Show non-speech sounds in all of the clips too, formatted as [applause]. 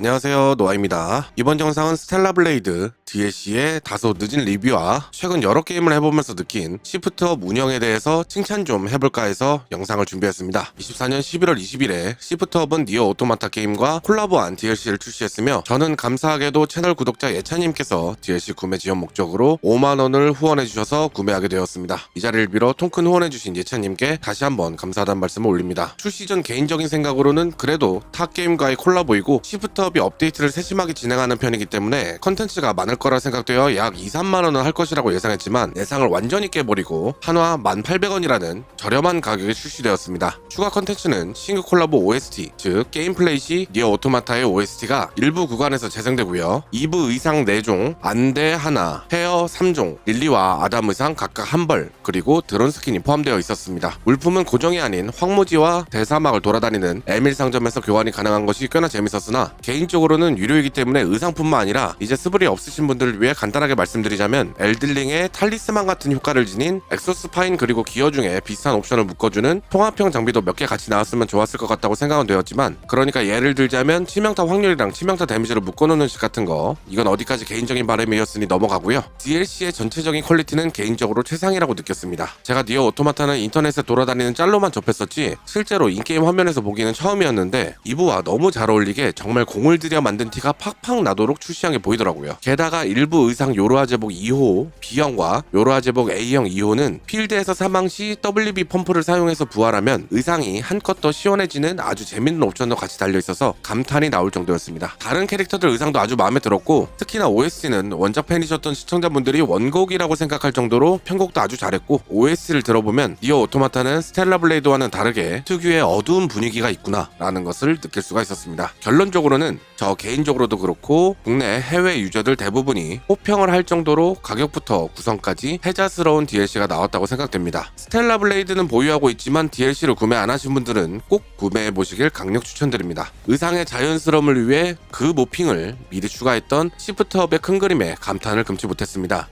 안녕하세요. 노아입니다. 이번 영상은 스텔라 블레이드 DLC의 다소 늦은 리뷰와 최근 여러 게임을 해보면서 느낀 시프트업 운영에 대해서 칭찬 좀 해볼까 해서 영상을 준비했습니다. 24년 11월 20일에 시프트업은 니어 오토마타 게임과 콜라보한 DLC를 출시했으며 저는 감사하게도 채널 구독자 예찬님께서 DLC 구매 지원 목적으로 5만원을 후원해주셔서 구매하게 되었습니다. 이 자리를 빌어 통큰 후원해주신 예찬님께 다시 한번 감사하다는 말씀을 올립니다. 출시 전 개인적인 생각으로는 그래도 타 게임과의 콜라보이고 시프트업 이 업데이트를 세심하게 진행하는 편이기 때문에 컨텐츠가 많을 거라 생각되어 약 2, 3만 원은 할 것이라고 예상했지만 예상을 완전히 깨버리고 한화 1,800원이라는 저렴한 가격에 출시되었습니다. 추가 컨텐츠는 신규 콜라보 OST, 즉 게임 플레이 시 니어 오토마타의 OST가 일부 구간에서 재생되고요. 2부 의상 4종, 안대 하나, 헤어 3종, 릴리와 아담 의상 각각 한 벌, 그리고 드론 스킨이 포함되어 있었습니다. 물품은 고정이 아닌 황무지와 대사막을 돌아다니는 에밀 상점에서 교환이 가능한 것이 꽤나 재밌었으나 개인 적으로는 유료이기 때문에 의상뿐만 아니라 이제 스블이 없으신 분들을 위해 간단하게 말씀드리자면 엘들링의 탈리스만 같은 효과를 지닌 엑소스 파인 그리고 기어 중에 비슷한 옵션을 묶어주는 통합형 장비도 몇 개 같이 나왔으면 좋았을 것 같다고 생각은 되었지만 그러니까 예를 들자면 치명타 확률이랑 치명타 데미지를 묶어놓는 식 같은 거. 이건 어디까지 개인적인 바람이었으니 넘어가고요. DLC의 전체적인 퀄리티는 개인적으로 최상이라고 느꼈습니다. 제가 니어 오토마타는 인터넷에 돌아다니는 짤로만 접했었지 실제로 인게임 화면에서 보기는 처음이었는데 이부와 너무 잘 어울리게 정말 공을 들여 만든 티가 팍팍 나도록 출시한 게 보이더라고요 게다가 일부 의상 요로하 제복 2호 B형과 요로하 제복 A형 2호는 필드에서 사망 시 WB 펌프를 사용해서 부활하면 의상이 한껏 더 시원해지는 아주 재밌는 옵션도 같이 달려 있어서 감탄이 나올 정도였습니다. 다른 캐릭터들 의상도 아주 마음에 들었고 특히나 OST는 원작 팬이셨던 시청자분들이 원곡이라고 생각할 정도로 편곡도 아주 잘했고 OST를 들어보면 니어 오토마타는 스텔라 블레이드와는 다르게 특유의 어두운 분위기가 있구나 라는 것을 느낄 수가 있었습니다. 결론적으로는 저 개인적으로도 그렇고 국내 해외 유저들 대부분이 호평을 할 정도로 가격부터 구성까지 해자스러운 DLC가 나왔다고 생각됩니다. 스텔라 블레이드는 보유하고 있지만 DLC를 구매 안 하신 분들은 꼭 구매해 보시길 강력 추천드립니다. 의상의 자연스러움을 위해 그 모핑을 미리 추가했던 시프트업의 큰 그림에 감탄을 금치 못했습니다.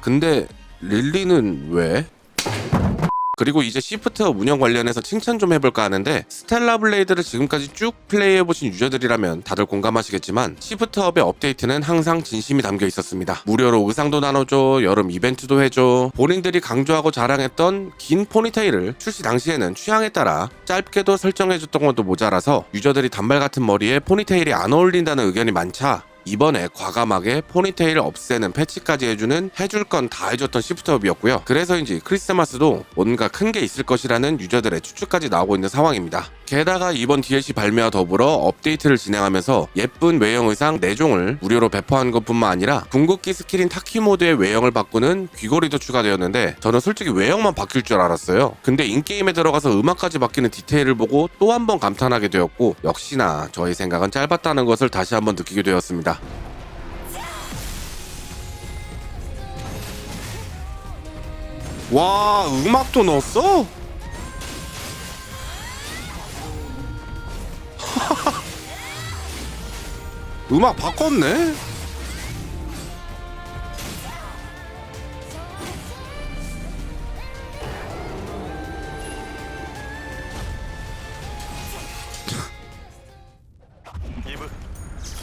근데 릴리는 왜? 그리고 이제 시프트업 운영 관련해서 칭찬 좀 해볼까 하는데 스텔라 블레이드를 지금까지 쭉 플레이해보신 유저들이라면 다들 공감하시겠지만 시프트업의 업데이트는 항상 진심이 담겨 있었습니다. 무료로 의상도 나눠줘, 여름 이벤트도 해줘, 본인들이 강조하고 자랑했던 긴 포니테일을 출시 당시에는 취향에 따라 짧게도 설정해줬던 것도 모자라서 유저들이 단발 같은 머리에 포니테일이 안 어울린다는 의견이 많자 이번에 과감하게 포니테일 없애는 패치까지 해주는 해줄 건 다 해줬던 시프트업이었고요. 그래서인지 크리스마스도 뭔가 큰 게 있을 것이라는 유저들의 추측까지 나오고 있는 상황입니다. 게다가 이번 DLC 발매와 더불어 업데이트를 진행하면서 예쁜 외형 의상 4종을 무료로 배포한 것뿐만 아니라 궁극기 스킬인 타키 모드의 외형을 바꾸는 귀걸이도 추가되었는데 저는 솔직히 외형만 바뀔 줄 알았어요. 근데 인게임에 들어가서 음악까지 바뀌는 디테일을 보고 또 한 번 감탄하게 되었고 역시나 저의 생각은 짧았다는 것을 다시 한번 느끼게 되었습니다. 와 음악도 넣었어? [laughs] 음악 바꿨네? 이브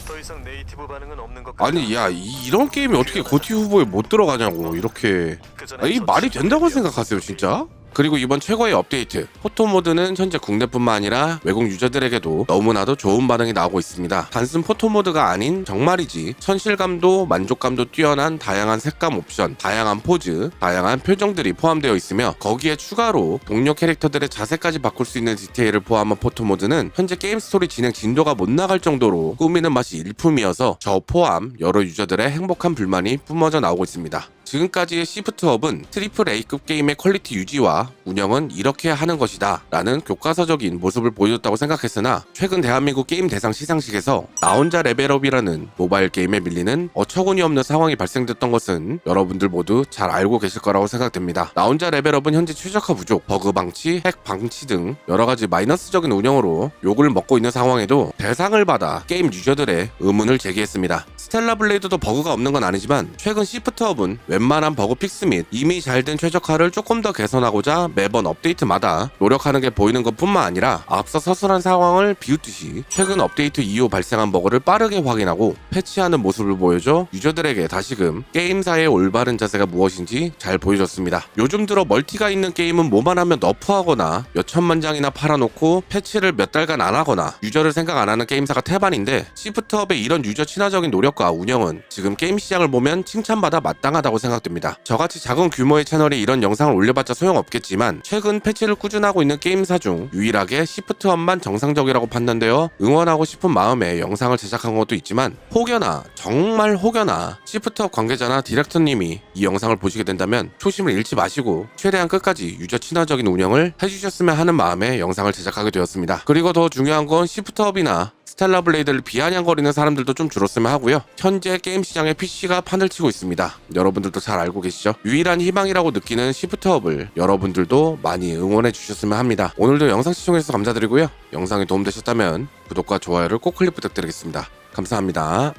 더 이상 네이티브 반응은 없는 것 같아. 아니 야 이, 런 게임이 어떻게 고티 후보에 못 들어가냐고 이렇게 그전에 아, 이저 말이 된다고. 생각하세요 진짜? 그리고 이번 최고의 업데이트 포토 모드는 현재 국내뿐만 아니라 외국 유저들에게도 너무나도 좋은 반응이 나오고 있습니다. 단순 포토 모드가 아닌 정말이지 천실감도 만족감도 뛰어난 다양한 색감 옵션, 다양한 포즈, 다양한 표정들이 포함되어 있으며 거기에 추가로 동료 캐릭터들의 자세까지 바꿀 수 있는 디테일을 포함한 포토 모드는 현재 게임 스토리 진행 진도가 못 나갈 정도로 꾸미는 맛이 일품이어서 저 포함 여러 유저들의 행복한 불만이 뿜어져 나오고 있습니다. 지금까지의 시프트업은 트리플 A급 게임의 퀄리티 유지와 운영은 이렇게 하는 것이다 라는 교과서적인 모습을 보여줬다고 생각했으나 최근 대한민국 게임 대상 시상식에서 나 혼자 레벨업이라는 모바일 게임에 밀리는 어처구니 없는 상황이 발생됐던 것은 여러분들 모두 잘 알고 계실 거라고 생각됩니다. 나 혼자 레벨업은 현재 최적화 부족, 버그 방치, 핵 방치 등 여러 가지 마이너스적인 운영으로 욕을 먹고 있는 상황에도 대상을 받아 게임 유저들의 의문을 제기했습니다. 스텔라 블레이드도 버그가 없는 건 아니지만 최근 시프트업은 웬만한 버그 픽스 및 이미 잘 된 최적화를 조금 더 개선하고자 매번 업데이트마다 노력하는 게 보이는 것 뿐만 아니라 앞서 서술한 상황을 비웃듯이 최근 업데이트 이후 발생한 버그를 빠르게 확인하고 패치하는 모습을 보여줘 유저들에게 다시금 게임사의 올바른 자세가 무엇인지 잘 보여줬습니다. 요즘 들어 멀티가 있는 게임은 뭐만 하면 너프하거나 몇 천만 장이나 팔아놓고 패치를 몇 달간 안 하거나 유저를 생각 안 하는 게임사가 태반인데 시프트업의 이런 유저 친화적인 노력과 운영은 지금 게임 시장을 보면 칭찬받아 마땅하다고 생각됩니다. 저같이 작은 규모의 채널이 이런 영상을 올려봤자 소용없겠지만 최근 패치를 꾸준하고 있는 게임사 중 유일하게 시프트업만 정상적이라고 판단되어 응원하고 싶은 마음에 영상을 제작한 것도 있지만 혹여나 정말 혹여나 시프트업 관계자나 디렉터님이 이 영상을 보시게 된다면 초심을 잃지 마시고 최대한 끝까지 유저 친화적인 운영을 해주셨으면 하는 마음에 영상을 제작하게 되었습니다. 그리고 더 중요한 건 시프트업이나 스텔라 블레이드를 비아냥거리는 사람들도 좀 줄었으면 하고요. 현재 게임 시장에 PC가 판을 치고 있습니다. 여러분들도 잘 알고 계시죠? 유일한 희망이라고 느끼는 시프트업을 여러분들도 많이 응원해 주셨으면 합니다. 오늘도 영상 시청해주셔서 감사드리고요. 영상이 도움되셨다면 구독과 좋아요를 꼭 클릭 부탁드리겠습니다. 감사합니다.